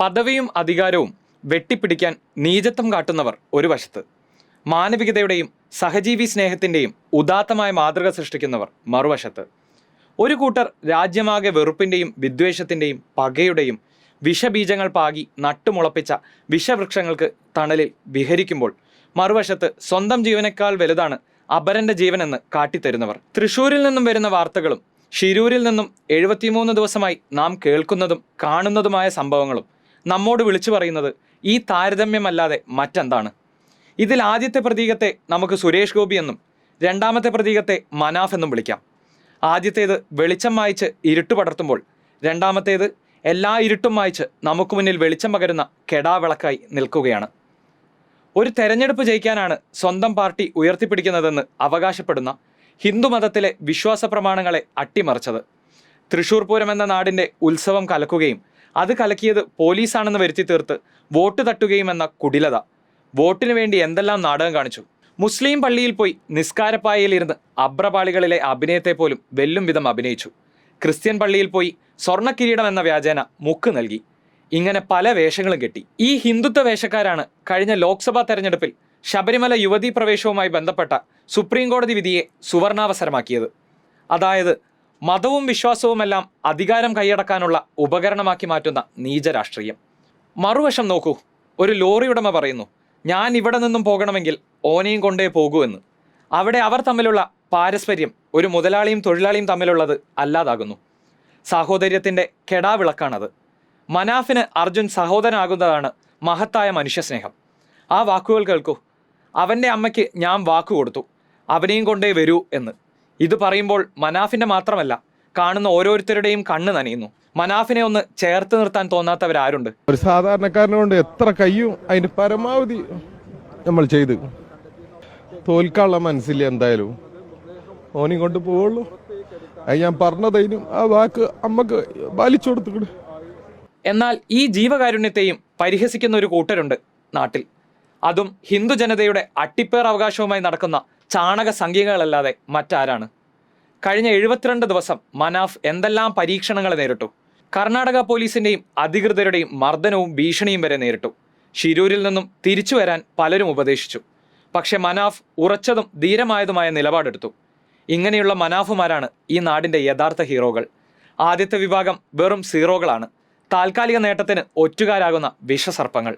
പദവിയും അധികാരവും വെട്ടിപ്പിടിക്കാൻ നീചത്വം കാട്ടുന്നവർ ഒരു വശത്ത്. മാനവികതയുടെയും സഹജീവി സ്നേഹത്തിന്റെയും ഉദാത്തമായ മാതൃക സൃഷ്ടിക്കുന്നവർ മറുവശത്ത്. ഒരു കൂട്ടർ രാജ്യമാകെ വെറുപ്പിന്റെയും വിദ്വേഷത്തിന്റെയും പകയുടെയും വിഷബീജങ്ങൾ പാകി നട്ടുമുളപ്പിച്ച വിഷവൃക്ഷങ്ങൾക്ക് തണലിൽ വിഹരിക്കുമ്പോൾ മറുവശത്ത് സ്വന്തം ജീവനേക്കാൾ വലുതാണ് അപരന്റെ ജീവനെന്ന് കാട്ടിത്തരുന്നവർ. തൃശ്ശൂരിൽ നിന്നും വരുന്ന വാർത്തകളും ഷിരൂരിൽ നിന്നും എഴുപത്തിമൂന്ന് ദിവസമായി നാം കേൾക്കുന്നതും കാണുന്നതുമായ സംഭവങ്ങളും നമ്മോട് വിളിച്ചു പറയുന്നത് ഈ താരതമ്യമല്ലാതെ മറ്റെന്താണ്? ഇതിൽ ആദ്യത്തെ പ്രതീകത്തെ നമുക്ക് സുരേഷ് ഗോപി എന്നും രണ്ടാമത്തെ പ്രതീകത്തെ മനാഫ് എന്നും വിളിക്കാം. ആദ്യത്തേത് വെളിച്ചം വായിച്ച് ഇരുട്ട് പടർത്തുമ്പോൾ രണ്ടാമത്തേത് എല്ലാ ഇരുട്ടും വായിച്ച് നമുക്ക് മുന്നിൽ വെളിച്ചം പകരുന്ന കെടാവിളക്കായി നിൽക്കുകയാണ്. ഒരു തെരഞ്ഞെടുപ്പ് ജയിക്കാനാണ് സ്വന്തം പാർട്ടി ഉയർത്തിപ്പിടിക്കുന്നതെന്ന് അവകാശപ്പെടുന്ന ഹിന്ദുമതത്തിലെ വിശ്വാസ പ്രമാണങ്ങളെ അട്ടിമറിച്ചത്. തൃശൂർ പൂരം എന്ന നാടിന്റെ ഉത്സവം കലക്കുകയും അത് കലക്കിയത് പോലീസാണെന്ന് വരുത്തി തീർത്ത് വോട്ട് തട്ടുകയും എന്ന കുടിലത. വോട്ടിന് വേണ്ടി എന്തെല്ലാം നാടകം കാണിച്ചു? മുസ്ലിം പള്ളിയിൽ പോയി നിസ്കാരപ്പായയിലിരുന്ന് അബ്രപാളികളിലെ അഭിനയത്തെ പോലും വെല്ലും വിധം അഭിനയിച്ചു. ക്രിസ്ത്യൻ പള്ളിയിൽ പോയി സ്വർണക്കിരീടം എന്ന വ്യാജേന മുക്ക് നൽകി. ഇങ്ങനെ പല വേഷങ്ങളും കെട്ടി. ഈ ഹിന്ദുത്വ വേഷക്കാരാണ് കഴിഞ്ഞ ലോക്സഭാ തെരഞ്ഞെടുപ്പിൽ ശബരിമല യുവതീ പ്രവേശവുമായി ബന്ധപ്പെട്ട സുപ്രീം കോടതി വിധിയെ സുവർണാവസരമാക്കിയത്. അതായത് മതവും വിശ്വാസവുമെല്ലാം അധികാരം കൈയടക്കാനുള്ള ഉപകരണമാക്കി മാറ്റുന്ന നീചരാഷ്ട്രീയം. മറുവശം നോക്കൂ. ഒരു ലോറി ഉടമ പറയുന്നു ഞാൻ ഇവിടെ നിന്നും പോകണമെങ്കിൽ ഓനെയും കൊണ്ടേ പോകൂ എന്ന്. അവിടെ അവർ തമ്മിലുള്ള പാരസ്പര്യം ഒരു മുതലാളിയും തൊഴിലാളിയും തമ്മിലുള്ളത് അല്ലാതാകുന്നു. സാഹോദര്യത്തിന്റെ കെടാവിളക്കാണത്. മനാഫിന് അർജുൻ സഹോദരനാകുന്നതാണ് മഹത്തായ മനുഷ്യസ്നേഹം. ആ വാക്കുകൾ കേൾക്കൂ. അവന്റെ അമ്മയ്ക്ക് ഞാൻ വാക്കു കൊടുത്തു. അവനെയും കൊണ്ടേ വരൂ എന്ന്. ഇത് പറയുമ്പോൾ മനാഫിന്റെ മാത്രമല്ല കാണുന്ന ഓരോരുത്തരുടെയും കണ്ണ് നനയുന്നു. മനാഫിനെ ഒന്ന് ചേർത്ത് നിർത്താൻ തോന്നാത്തവരാരുണ്ട്? ഒരു സാധാരണക്കാരനെ കൊണ്ട് എത്ര കയ്യും അതിന് പരമാവധി നമ്മൾ ചെയ്ത്. തോൽക്കാനുള്ള മനസ്സില്ല എന്തായാലും. ഓനെയും കൊണ്ട് പോവുള്ളൂ. അത് ഞാൻ പറഞ്ഞതതിനും ആ വാക്ക് അമ്മയ്ക്ക് പാലിച്ചു കൊടുത്തു എന്നാൽ ഈ ജീവകാരുണ്യത്തെയും പരിഹസിക്കുന്ന ഒരു കൂട്ടരുണ്ട് നാട്ടിൽ. അതും ഹിന്ദു ജനതയുടെ അട്ടിപ്പേർ അവകാശവുമായി നടക്കുന്ന ചാണക സംഖ്യകളല്ലാതെ മറ്റാരാണ്? കഴിഞ്ഞ എഴുപത്തിരണ്ട് ദിവസം മനാഫ് എന്തെല്ലാം പരീക്ഷണങ്ങൾ നേരിട്ടു? കർണാടക പോലീസിന്റെയും അധികൃതരുടെയും മർദ്ദനവും ഭീഷണിയും വരെ നേരിട്ടു. ഷിരൂരിൽ നിന്നും തിരിച്ചു വരാൻ പലരും ഉപദേശിച്ചു. പക്ഷെ മനാഫ് ഉറച്ചതും ധീരമായതുമായ നിലപാടെടുത്തു. ഇങ്ങനെയുള്ള മനാഫുമാരാണ് ഈ നാടിന്റെ യഥാർത്ഥ ഹീറോകൾ. ആദ്യത്തെ വിഭാഗം വെറും സീറോകളാണ്. താൽക്കാലിക നേട്ടത്തിന് ഒറ്റുകാരാകുന്ന വിഷസർപ്പങ്ങൾ.